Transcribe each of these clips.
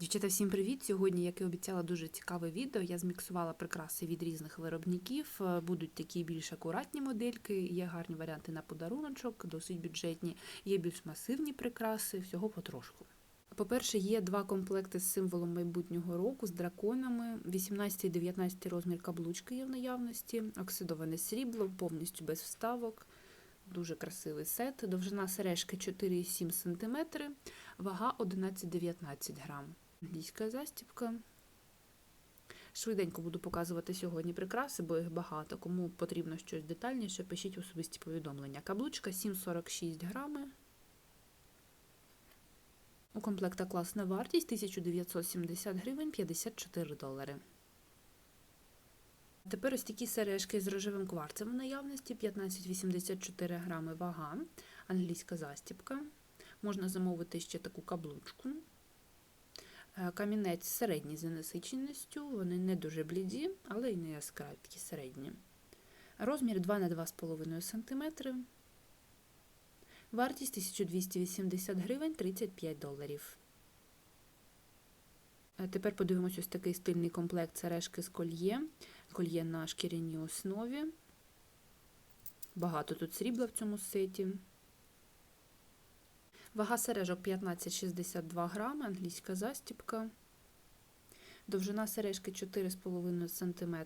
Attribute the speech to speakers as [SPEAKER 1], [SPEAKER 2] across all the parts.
[SPEAKER 1] Дівчата, всім привіт! Сьогодні, як і обіцяла, дуже цікаве відео. Я зміксувала прикраси від різних виробників. Е, Будуть такі більш акуратні модельки, є гарні варіанти на подаруночок, досить бюджетні, є більш масивні прикраси, всього потрошку. По-перше, є два комплекти з символом майбутнього року з драконами. 18-19 розмір каблучки є в наявності, оксидоване срібло, повністю без вставок. Дуже красивий сет. Довжина сережки 4,7 см, вага 11-19 грам. Англійська застібка. Швиденько буду показувати сьогодні прикраси, бо їх багато. Кому потрібно щось детальніше, пишіть особисті повідомлення. Каблучка 7,46 грами. У комплекта класна вартість 1970 гривень 54 долари. Тепер ось такі сережки з рожевим кварцем в наявності 15,84 грами вага, англійська застібка. Можна замовити ще таку каблучку. Е, Камінець середній за насиченістю, вони не дуже бліді, але й не яскраві, такі середні. Розмір 2 на 2,5 см. Вартість 1280 гривень 35 доларів. Е, Тепер подивимось ось такий стильний комплект сережки з кольє. Кольє на шкіряній основі. Багато тут срібла в цьому сеті. Вага сережок 15,62 грами, англійська застібка. Довжина сережки 4,5 см.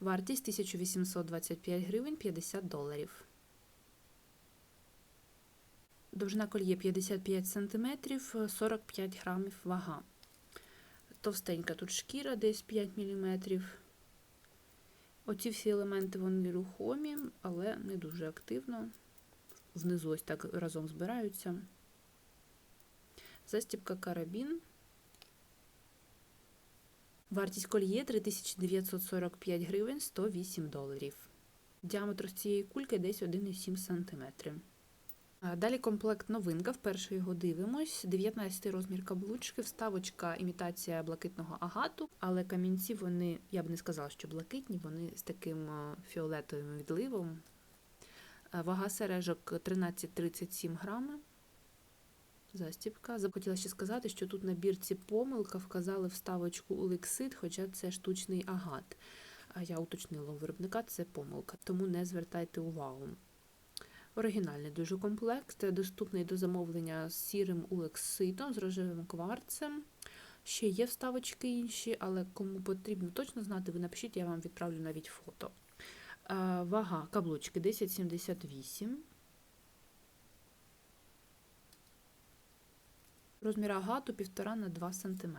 [SPEAKER 1] Вартість 1825 гривень 50 доларів. Довжина кольє 55 см, 45 грамів вага. Товстенька тут шкіра, десь 5 мм. Оці всі елементи вони рухомі, але не дуже активно. Внизу ось так разом збираються. Застібка карабін. Вартість кольє 3945 гривень 108 доларів. Діаметр цієї кульки десь 1,7 см. Далі комплект новинка. Вперше його дивимось. 19 розмір каблучки, вставочка імітація блакитного агату, але камінці вони, я б не сказала, що блакитні, вони з таким фіолетовим відливом. Вага сережок 13,37 грами. Застібка. Захотіла ще сказати, що тут на бірці помилка вказали вставочку улексит, хоча це штучний агат. А я уточнила у виробника, це помилка, тому не звертайте увагу. Оригінальний дуже комплект, доступний до замовлення з сірим улекситом, з рожевим кварцем. Ще є вставочки інші, але кому потрібно точно знати, ви напишіть, я вам відправлю навіть фото. Вага каблучки 10,78. Розмір агату 1,5 на 2 см.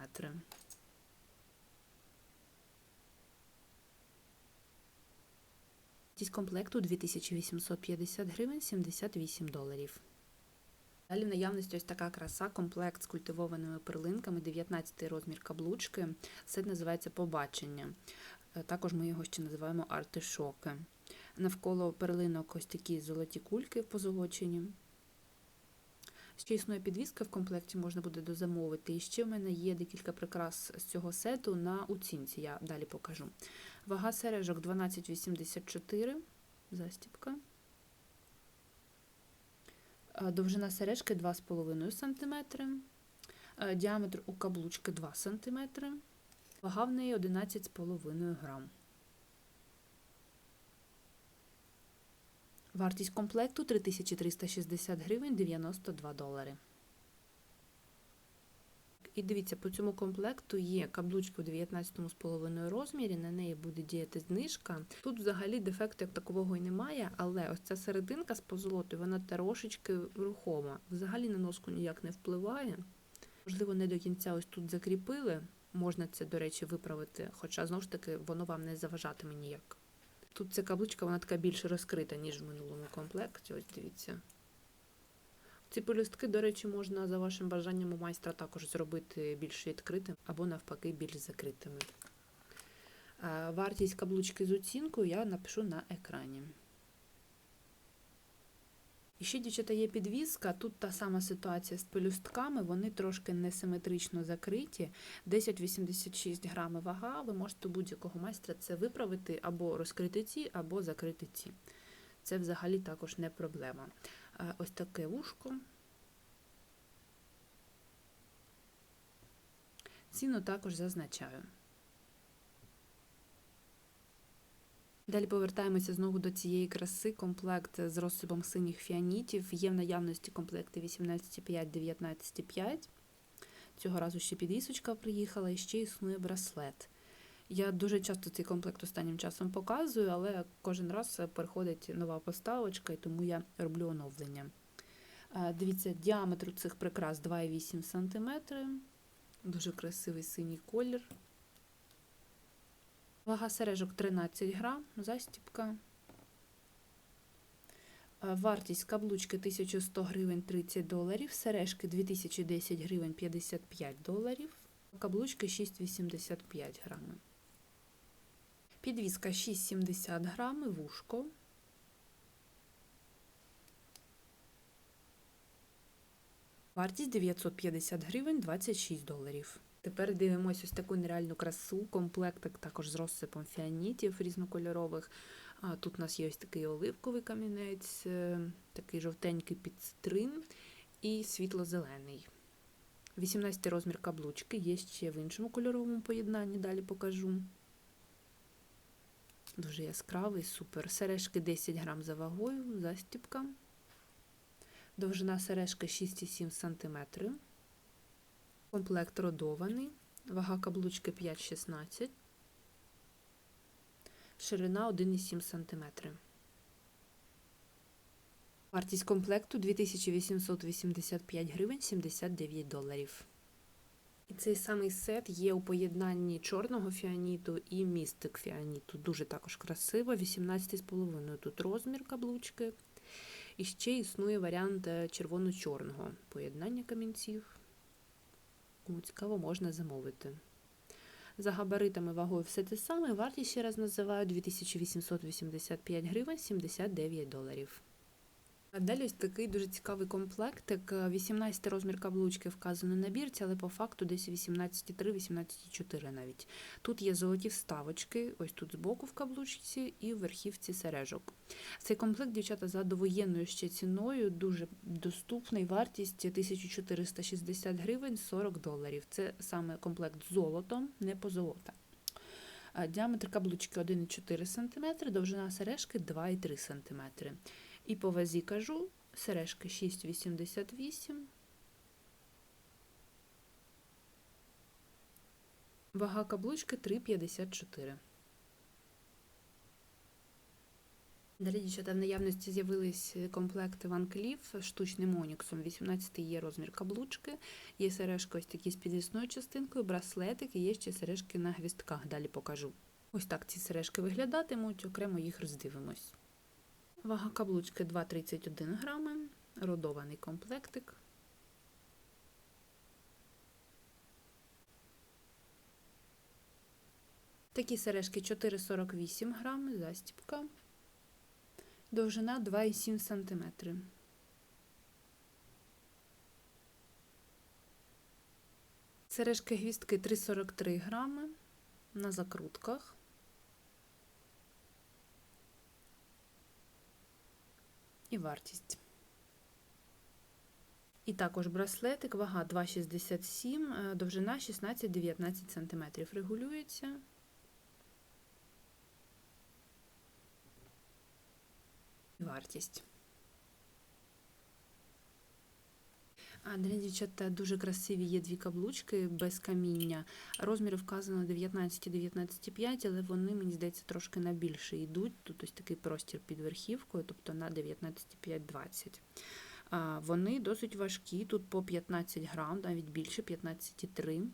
[SPEAKER 1] Вартість комплекту 2850 гривень 78 доларів. Далі в наявності ось така краса, комплект з культивованими перлинками, 19 розмір каблучки. Сет називається Побачення. Також ми його ще називаємо артишоки. Навколо перлинок ось такі золоті кульки позолочені. Ще існує підвіска в комплекті, можна буде дозамовити. І ще в мене є декілька прикрас з цього сету на оцінці, я далі покажу. Вага сережок 12,84, застібка. Довжина сережки 2,5 см. Діаметр у каблучки 2 см. Вага в неї 11,5 грам. Вартість комплекту 3360 гривень 92 долари. І дивіться, по цьому комплекту є каблучки у 19,5 розмірі, на неї буде діяти знижка. Тут взагалі дефекту як такового і немає, але ось ця серединка з позолотою, вона трошечки рухома. Взагалі на носку ніяк не впливає. Можливо, не до кінця ось тут закріпили. Можна це, до речі, виправити, хоча, знову ж таки, воно вам не заважатиме ніяк. Тут ця каблучка вона така більш розкрита, ніж в минулому комплекті. Ось дивіться. Ці пелюстки, до речі, можна за вашим бажанням у майстра також зробити більш відкритими або, навпаки, більш закритими. Вартість каблучки з оцінкою я напишу на екрані. І ще, дівчата, є підвізка, Тут та сама ситуація з пелюстками, вони трошки несиметрично закриті. 10,86 грами вага. Ви можете будь-якого майстра це виправити або розкрити ці, або закрити ці. Це взагалі також не проблема. Е, ось таке вушко. Ціну також зазначаю. Далі повертаємося знову до цієї краси. Комплект з розсипом синіх фіанітів. Є в наявності комплекти 18,5, 19,5. Цього разу ще підвісочка приїхала і ще існує браслет. Я дуже часто цей комплект останнім часом показую, але кожен раз приходить нова поставочка, і тому я роблю оновлення. Е, Дивіться, діаметр цих прикрас 2,8 см. Дуже красивий синій колір. Вага сережок 13 грам, застіпка. Е, Вартість каблучки 1100 гривень 30 доларів, сережки 2010 гривень 55 доларів, каблучки 6,85 грами. Підвіска 6,70 грами, вушко. Вартість 950 гривень 26 доларів. Тепер дивимося ось таку нереальну красу. Комплектик також з розсипом фіанітів різнокольорових. Тут у нас є ось такий оливковий камінець, е, такий жовтенький під цитрин і світло-зелений. 18 розмір каблучки є ще в іншому кольоровому поєднанні, далі покажу. Дуже яскравий, супер. Сережки 10 грам за вагою, застіпка. Довжина сережки 6,7 см. Комплект родований. Вага каблучки 5,16 Ширина 1,7 см. Вартість комплекту 2885 гривень 79 доларів. І цей самий сет є у поєднанні чорного фіаніту і містик фіаніту. Дуже також красиво. 18,5 тут розмір каблучки. І ще існує варіант е, червоно-чорного поєднання камінців. Кому цікаво, можна замовити. За габаритами вагою все те саме. Вартість ще раз називаю 2885 гривень 79 доларів. Далі ось такий дуже цікавий комплектик. 18 розмір каблучки вказано на бірці, але по факту десь 18,3-18,4 навіть. Тут є золоті вставочки, ось тут збоку в каблучці і в верхівці сережок. Цей комплект, дівчата, за довоєнною ще ціною, дуже доступний, вартість 1460 гривень 40 доларів. Це саме комплект з золотом, не позолота. Діаметр каблучки 1,4 см, довжина сережки 2,3 см. І по вазі кажу, сережки 6,88. Вага каблучки 3,54. Далі, дівчата, в наявності з'явились комплекти Van Cleef штучним оніксом. 18 є розмір каблучки, є сережки ось такі з підвісною частинкою, браслетик і є ще сережки на гвістках. Далі покажу. Ось так ці сережки виглядатимуть, окремо їх роздивимось. Вага каблучки 2,31 грами, родований комплектик. Такі сережки 4,48 грами, застіпка. Довжина 2,7 см. Сережки гвістки 3,43 грами на закрутках. І вартість. І також браслетик, вага 2,67, довжина 16-19 см. Регулюється. Вартість. А для дівчат дуже красиві є дві каблучки без каміння. Розміри вказано 19-19,5, але вони, мені здається, трошки на більше йдуть. Тут ось такий простір під верхівкою, тобто на 19,5-20. Вони досить важкі, тут по 15 грам, навіть більше 15,3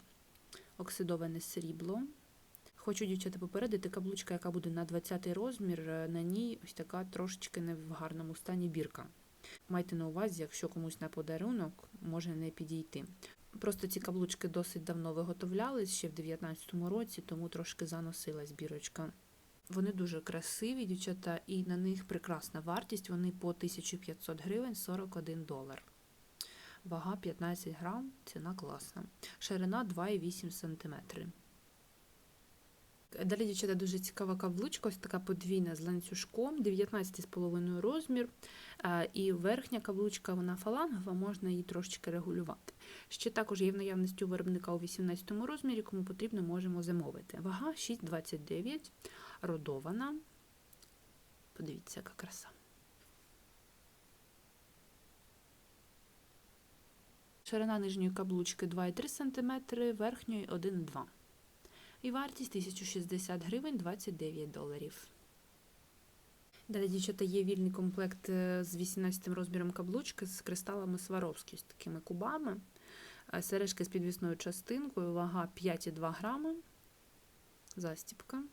[SPEAKER 1] оксидоване срібло. Хочу, дівчата, попередити, каблучка, яка буде на 20 розмір, на ній ось така трошечки не в гарному стані бірка. Майте на увазі, якщо комусь на подарунок може не підійти. Просто ці каблучки досить давно виготовлялись ще в 2019 році, тому трошки заносилась бірочка. Вони дуже красиві, дівчата, і на них прекрасна вартість. Вони по 1500 гривень 41 долар. Вага 15 грам, ціна класна. Ширина 2,8 см. Далі, дівчата, дуже цікава каблучка, ось така подвійна з ланцюжком, 19,5 розмір. І верхня каблучка, вона фалангова, можна її трошечки регулювати. Ще також є в наявності у виробника у 18 розмірі, кому потрібно, можемо замовити. Вага 6,29, родована. Подивіться, яка краса. Ширина нижньої каблучки 2,3 см, верхньої 1,2 І вартість 1060 гривень 29 доларів. Далі, дівчата, є вільний комплект е, з 18 розміром каблучки з кристалами Сваровські, з такими кубами. Е, Сережки з підвісною частинкою, вага 5,2 грами. Застіпка.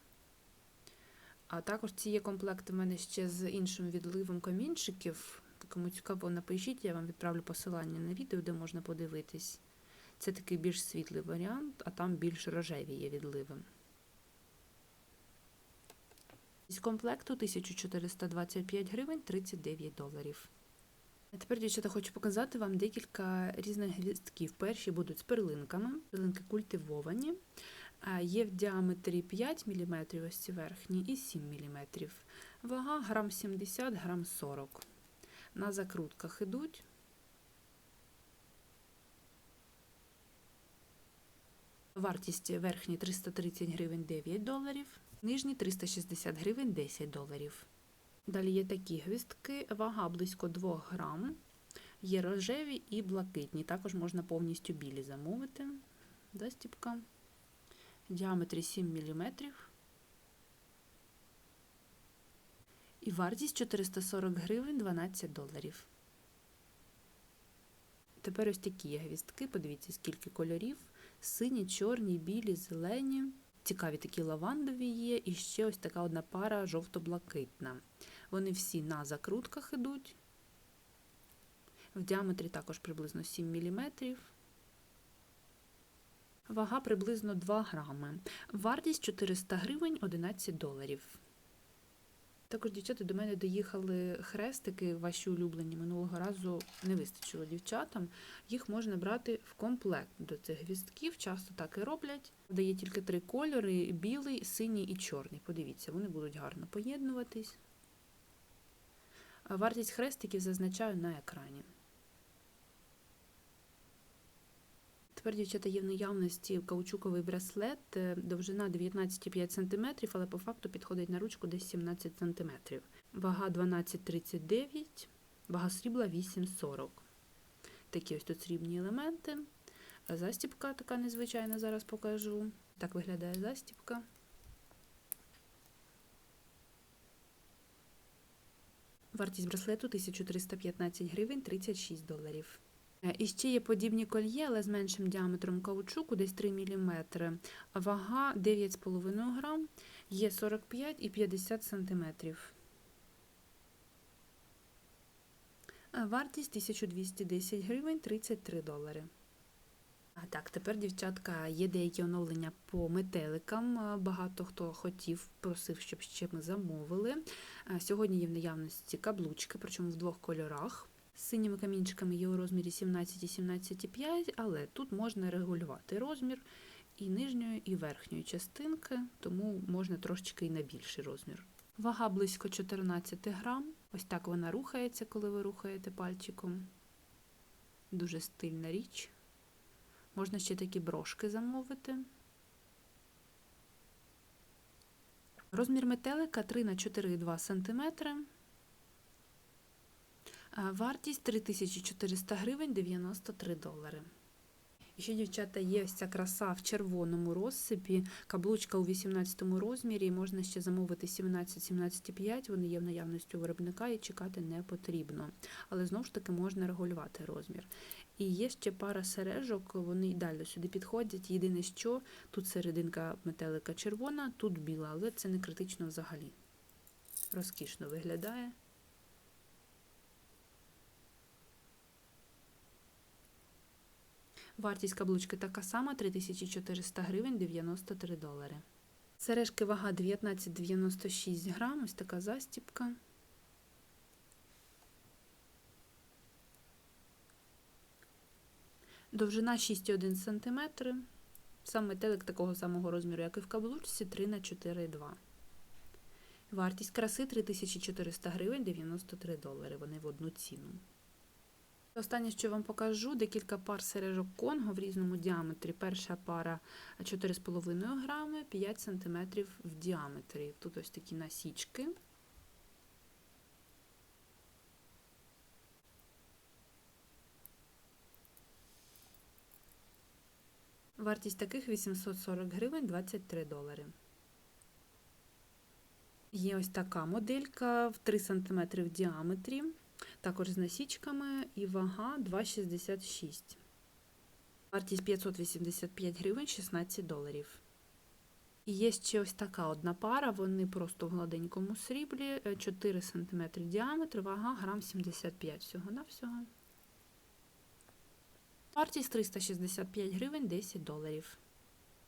[SPEAKER 1] А також ці є комплекти в мене ще з іншим відливом камінчиків. Кому цікаво, напишіть, я вам відправлю посилання на відео, де можна подивитись. Це такий більш світлий варіант, а там більш рожеві є відливи. З комплекту 1425 гривень 39 доларів. А тепер, дівчата, хочу показати вам декілька різних гвіздків. Перші будуть з перлинками. Перлинки культивовані. Є в діаметрі 5 мм, ось ці верхні, і 7 мм. Вага грам 70, грам 40 На закрутках ідуть. Вартість верхні 330 гривень 9 доларів, нижні 360 гривень 10 доларів. Далі є такі гвіздки, вага близько 2 грам. Є рожеві і блакитні. Також можна повністю білі замовити. Застіпка. Діаметрі 7 мм. І вартість 440 гривень 12 доларів. Тепер ось такі є гвіздки. Подивіться, скільки кольорів. Сині, чорні, білі, зелені. Цікаві такі лавандові є. І ще ось така одна пара жовто-блакитна. Вони всі на закрутках ідуть. В діаметрі також приблизно 7 мм. Вага приблизно 2 грами. Вартість 400 гривень 11 доларів. Також, дівчата, до мене доїхали хрестики, ваші улюблені. Минулого разу не вистачило дівчатам. Їх можна брати в комплект до цих гвістків. Часто так і роблять. Дає тільки три кольори: білий, синій і чорний. Подивіться, вони будуть гарно поєднуватись. Вартість хрестиків зазначаю на екрані. Тепер, дівчата, є в наявності каучуковий браслет, довжина 19,5 см, але по факту підходить на ручку десь 17 см. Вага 12,39, вага срібла 8,40. Такі ось тут срібні елементи. Застіпка така незвичайна, зараз покажу. Так виглядає застіпка. Вартість браслету 1315 гривень 36 доларів. І ще є подібні кольє, але з меншим діаметром каучуку, десь 3 мм. Вага 9,5 грам, є 45 і 50 см. Вартість 1210 гривень 33 долари. А так, тепер, дівчатка, є деякі оновлення по метеликам. Багато хто хотів, просив, щоб ще ми замовили. Сьогодні є в наявності каблучки, причому в двох кольорах. З синіми камінчиками є у розмірі 17 і 17,5, але тут можна регулювати розмір і нижньої, і верхньої частинки, тому можна трошечки і на більший розмір. Вага близько 14 грам. Ось так вона рухається, коли ви рухаєте пальчиком. Дуже стильна річ. Можна ще такі брошки замовити. Розмір метелика 3 на 4,2 см. Вартість 3400 гривень 93 долари. Ще, дівчата, є ось ця краса в червоному розсипі, каблучка у 18 розмірі, можна ще замовити 17-17,5, вони є в наявності у виробника і чекати не потрібно. Але знову ж таки можна регулювати розмір. І є ще пара сережок, вони ідеально сюди підходять. Єдине, що тут серединка метелика червона, тут біла, але це не критично взагалі. Розкішно виглядає. Вартість каблучки така сама 3400 гривень 93 долари. Сережки вага 19,96 грам, ось така застіпка. Довжина 6,1 см. Сам метелик такого самого розміру, як і в каблучці, 3 на 4,2. Вартість краси 3400 гривень 93 долари. Вони в одну ціну. Останнє, що вам покажу, декілька пар сережок Конго в різному діаметрі. Перша пара 4,5 грами, 5 см в діаметрі. Тут ось такі насічки. Вартість таких 840 гривень 23 долари. Є ось така моделька в 3 см в діаметрі, також з насічками і вага 2,66. Вартість 585 гривень 16 доларів. І є ще ось така одна пара, вони просто в гладенькому сріблі, 4 см діаметр, вага грам 75 всього-навсього. Вартість 365 гривень 10 доларів.